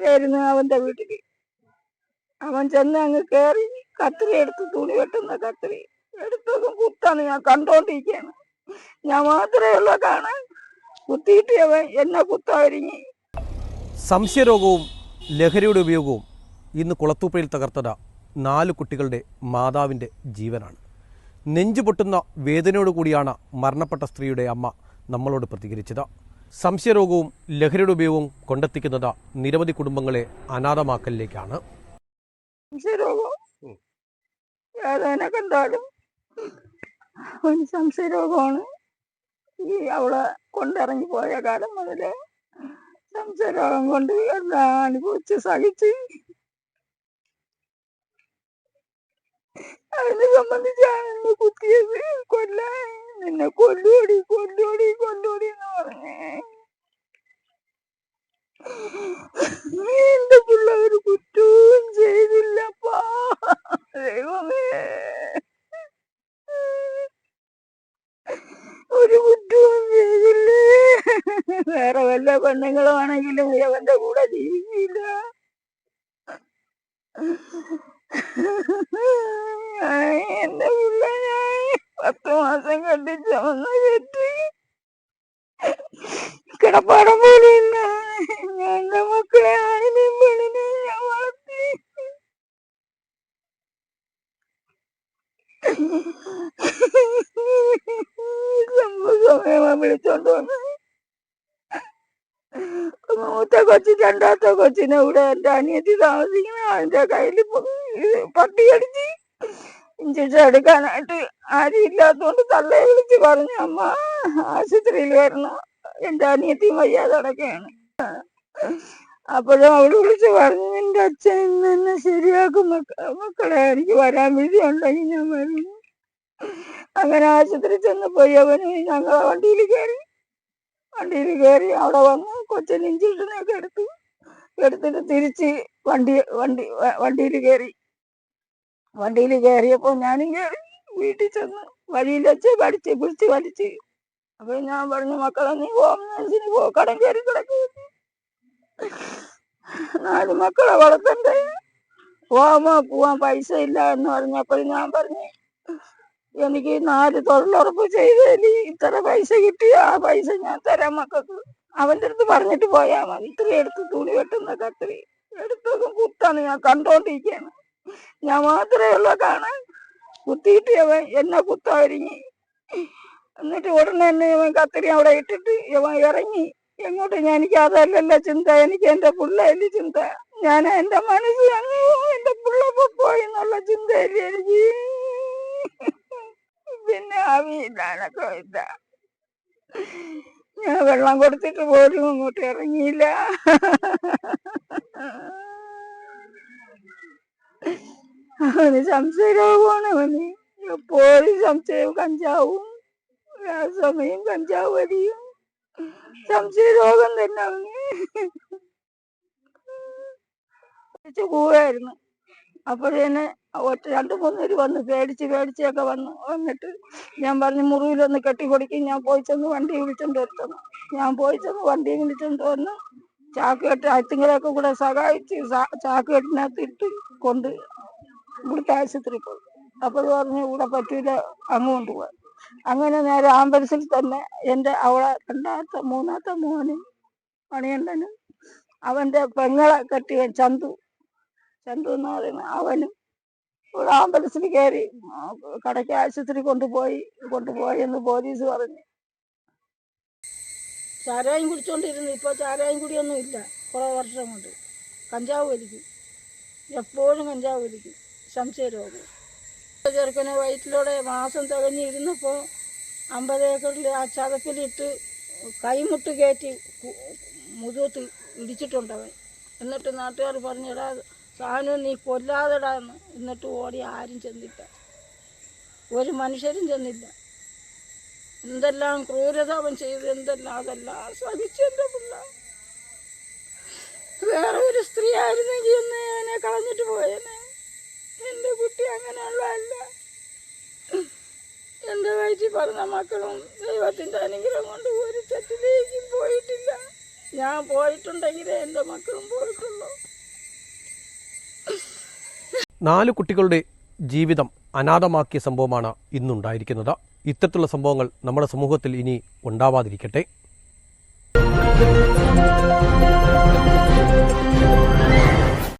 ആരായിരുന്നു അവന്റെ വീട്ടിൽ. അവൻ ചെന്ന് അങ്ങ് കേറി കത്രി എടുത്ത് തുണി വെട്ടുന്ന കത്രി എടുത്തതും കുത്താണ് ഞാൻ കണ്ടോണ്ടിരിക്കുകയാണ്. ഞാൻ മാത്രമേ ഉള്ള കാണാൻ. കുത്തിയിട്ട് അവൻ എന്നെ കുത്താതിരിങ്ങി സംശയരോഗവും ലഹരിയുടെ ഉപയോഗവും ഇന്ന് കുളത്തൂപ്പയിൽ തകർത്തത് നാല് കുട്ടികളുടെ മാതാവിന്റെ ജീവനാണ്. നെഞ്ചു പൊട്ടുന്ന വേദനയോടുകൂടിയാണ് മരണപ്പെട്ട സ്ത്രീയുടെ അമ്മ നമ്മളോട് പ്രതികരിച്ചത്. സംശയരോഗവും ലഹരിയുടെ ഉപയോഗവും കൊണ്ടെത്തിക്കുന്നത് നിരവധി കുടുംബങ്ങളെ അനാഥമാക്കലിലേക്കാണ്. സംശയരോഗം? ഏതേനെ കണ്ടാലും ഒരു സംശയരോഗമാണ്. ഈ അവളെ കൊണ്ടിറങ്ങി പോയ കാലം മുതലേ സംശയരോഗം കൊണ്ട് എല്ലാം അനുഭവിച്ച് സഹിച്ച് അതിനെ സംബന്ധിച്ചാണ് എന്നെ കുത്തിയത് കൊല്ലാൻ നിന്നെ കൊല്ലൂടി കൊല്ലൂടി കൊല്ലൂടി എന്ന് പറഞ്ഞേ. എന്റെ പിള്ള കുറ്റവും ചെയ്തില്ലപ്പാ. ദൈവമേ. ഒരു കുറ്റവും ചെയ്തില്ലേ? വേറെ വല്ല പെണ്ണുങ്ങളുമാണെങ്കിലും ഇവന്റെ കൂടെ ജീവിക്കില്ല എന്റെ പത്ത് മാസം കണ്ടി ചുമന്ന കെട്ടി കിടപ്പാടം പോലെ എന്റെ മക്കളെ ആണിനെയും പെണ്ണിനെയും ഞാൻ വളർത്തി. സമയം വിളിച്ചോണ്ട് വന്ന്. മൂത്ത കൊച്ചി രണ്ടാമത്തെ കൊച്ചിനെ ഇവിടെ എന്റെ അനിയത്തി താമസിക്കുന്ന അവന്റെ കയ്യിൽ പട്ടി അടിച്ച് ഇഞ്ചക്ഷൻ എടുക്കാനായിട്ട് ആരും ഇല്ലാത്തോണ്ട് തള്ളയെ വിളിച്ച് പറഞ്ഞു അമ്മ ആശുപത്രിയിൽ വരണം എന്റെ അനിയത്തിയും വയ്യാതെ അടക്കാണ് അപ്പോഴും അവൾ വിളിച്ച് പറഞ്ഞു നിന്റെ അച്ഛൻ ഇന്ന് എന്നെ ശരിയാക്കും മക്ക- മക്കളെ എനിക്ക് വരാൻ വിധിയുണ്ടെങ്കിൽ ഞാൻ വരുന്നു അങ്ങനെ ആശുപത്രി ചെന്ന് പോയി അവന് ഞങ്ങളെ വണ്ടിയിൽ കയറി വണ്ടിയിൽ കയറി അവിടെ വന്ന് കൊച്ചിന് ഇഞ്ചക്ഷനൊക്കെ എടുത്തു എടുത്തിട്ട് തിരിച്ച് വണ്ടി വണ്ടി വണ്ടിയിൽ കയറി. വണ്ടിയിൽ കയറിയപ്പോൾ ഞാനും കയറി വീട്ടിൽ ചെന്ന് വഴിയിൽ വെച്ച് പഠിച്ച് പിടിച്ച് വലിച്ച്. അപ്പൊ ഞാൻ പറഞ്ഞു മക്കളെ നീ ഹോംനേഴ്സിന് പോ കടം കയറി കിടക്കുന്നു നാല് മക്കളെ വളർത്തണ്ടേ? പോവാ പോവാൻ പൈസ ഇല്ല എന്ന് പറഞ്ഞപ്പോൾ ഞാൻ പറഞ്ഞു എനിക്ക് നാല് തൊഴിലുറപ്പ് ചെയ്തതിൽ ഇത്ര പൈസ കിട്ടി ആ പൈസ ഞാൻ തരാം മക്കൾക്ക്. അവന്റെ അടുത്ത് പറഞ്ഞിട്ട് പോയാ മതി. ഇത്രയും എടുത്ത് തുണി വെട്ടുന്ന കത്രി എടുത്തൊക്കെ കുത്താണ് ഞാൻ കണ്ടോണ്ടിരിക്കുകയാണ്. ഞാൻ മാത്രമേ ഉള്ളൂ കാണാൻ. കുത്തിയിട്ട് അവൻ എന്നെ കുത്താരിഞ്ഞ് എന്നിട്ട് ഉടനെ തന്നെ ഇവൻ കത്തിരി അവിടെ ഇട്ടിട്ട് ഇവൻ ഇറങ്ങി. എങ്ങോട്ട് ഞാൻ എനിക്ക് അതല്ലല്ല ചിന്ത. എനിക്ക് എന്റെ പിള്ളേൽ ചിന്ത. ഞാൻ എന്റെ മനസ്സ് അങ്ങ് എന്റെ പിള്ള പോയി എന്നുള്ള ചിന്തയില്ല എനിക്ക്. പിന്നെ ആവിയില്ലാനൊക്കെ ഇല്ല ഞാൻ വെള്ളം കൊടുത്തിട്ട് പോലും അങ്ങോട്ട് ഇറങ്ങിയില്ല. അവന് സംശയരോഗമാണ് അവന്. എപ്പോഴും സംശയവും കഞ്ചാവും. ആ സമയം കഞ്ചാവ് അടിയും. പോവായിരുന്നു. അപ്പോഴേനെ ഒറ്റ രണ്ടു മൂന്നുപേര് വന്ന് പേടിച്ച് പേടിച്ചൊക്കെ വന്ന് വന്നിട്ട് ഞാൻ പറഞ്ഞു മുറിയിലൊന്ന് കെട്ടിക്കൊടുക്കും ഞാൻ പോയി ചെന്ന് വണ്ടി വിളിച്ചോണ്ട് വരുത്തുന്നു ഞാൻ പോയി ചെന്ന് വണ്ടി വിളിച്ചോണ്ട് വന്ന് ചാക്ക് കെട്ടി അത്തിങ്ങളെയൊക്കെ കൂടെ സഹായിച്ച് ചാക്ക് കെട്ടിനകത്ത് ഇട്ട് കൊണ്ട് ഇവിടുത്തെ ആശുപത്രി പോയി. അപ്പോൾ പറഞ്ഞു ഇവിടെ പറ്റൂല അങ്ങ് കൊണ്ടുപോകാൻ അങ്ങനെ നേരെ ആംബുലൻസിൽ തന്നെ എന്റെ അവളെ രണ്ടാമത്തെ മൂന്നാമത്തെ മോനും മണിയണ്ടനും അവന്റെ പെങ്ങളെ കെട്ടിയ ചന്തു ചന്തു എന്ന് പറയുന്ന അവനും ഇവിടെ ആംബുലൻസിൽ കയറി കടയ്ക്ക് ആശുപത്രി കൊണ്ടുപോയി കൊണ്ടുപോയെന്ന് പോലീസ് പറഞ്ഞു. ചാരായം കുടിച്ചോണ്ടിരുന്നു. ഇപ്പോൾ ചാരായം കുടിയൊന്നും ഇല്ല. കുറേ വർഷം കൊണ്ട്. കഞ്ചാവ് വലിക്കും. എപ്പോഴും കഞ്ചാവ് വലിക്കും. സംശയരോഗം. ചെറുക്കനെ വയറ്റിലൂടെ മാസം തികഞ്ഞിരുന്നപ്പോൾ അമ്പത് ഏക്കറിൽ ആ ചതപ്പിലിട്ട് കൈമുട്ട് കയറ്റി മുതുകത്ത് ഇടിച്ചിട്ടുണ്ടവൻ എന്നിട്ട് നാട്ടുകാർ പറഞ്ഞിടാ സാധനം നീ കൊല്ലാതെടാ എന്ന്. എന്നിട്ട് ഓടി ആരും ചെന്നില്ല. ഒരു മനുഷ്യരും ചെന്നില്ല. എന്തെല്ലാം ക്രൂരത അവൻ ചെയ്ത് എന്തെല്ലാം അതെല്ലാം സഹിച്ചെന്റെ പിള്ള. വേറെ ഒരു സ്ത്രീ ആയിരുന്നെങ്കിൽ ഒന്ന് എന്നെ കളഞ്ഞിട്ട് പോയേനെ. എന്റെ അങ്ങനെയുള്ളതല്ല. എന്റെ വയറ്റിൽ പറഞ്ഞ മക്കളും ദൈവത്തിന്റെ അനുഗ്രഹം കൊണ്ട് ഒരു തെറ്റിലേക്കും പോയിട്ടില്ല. ഞാൻ പോയിട്ടുണ്ടെങ്കിലേ എന്റെ മക്കളും പോയിട്ടുള്ളൂ. നാല് കുട്ടികളുടെ ജീവിതം അനാഥമാക്കിയ സംഭവമാണ് ഇന്നുണ്ടായിരിക്കുന്നത്. ഇത്തരത്തിലുള്ള സംഭവങ്ങൾ നമ്മുടെ സമൂഹത്തിൽ ഇനി ഉണ്ടാവാതിരിക്കട്ടെ.